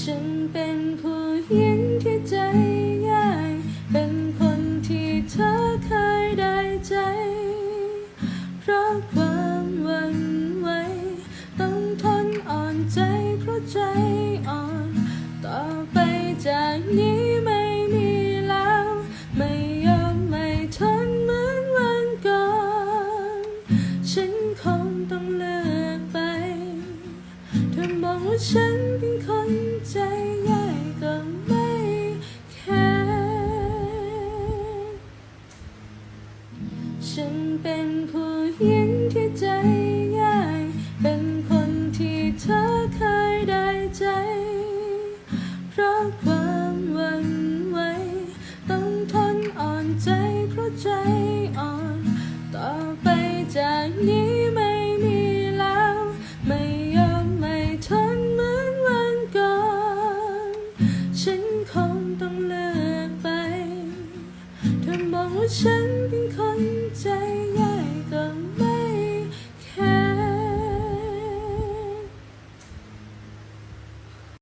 ฉันเป็นผู้หญิงที่ใจง่าย เป็นคนที่เธอเคยได้ใจ เพราะความหวั่นไหวต้องทนอ่อนใจเพราะใจอ่อนต่อ ว่าฉันเป็นคนใจง่ายก็ไม่แค่ฉันเป็นผู้หญิงที่ใจง่ายเป็นคนที่เธอเคยได้ใจ เพราะความหวั่นไหวต้องทนอ่อนใจเพราะใจอ่อน ฉันเป็นคนใจใหญ่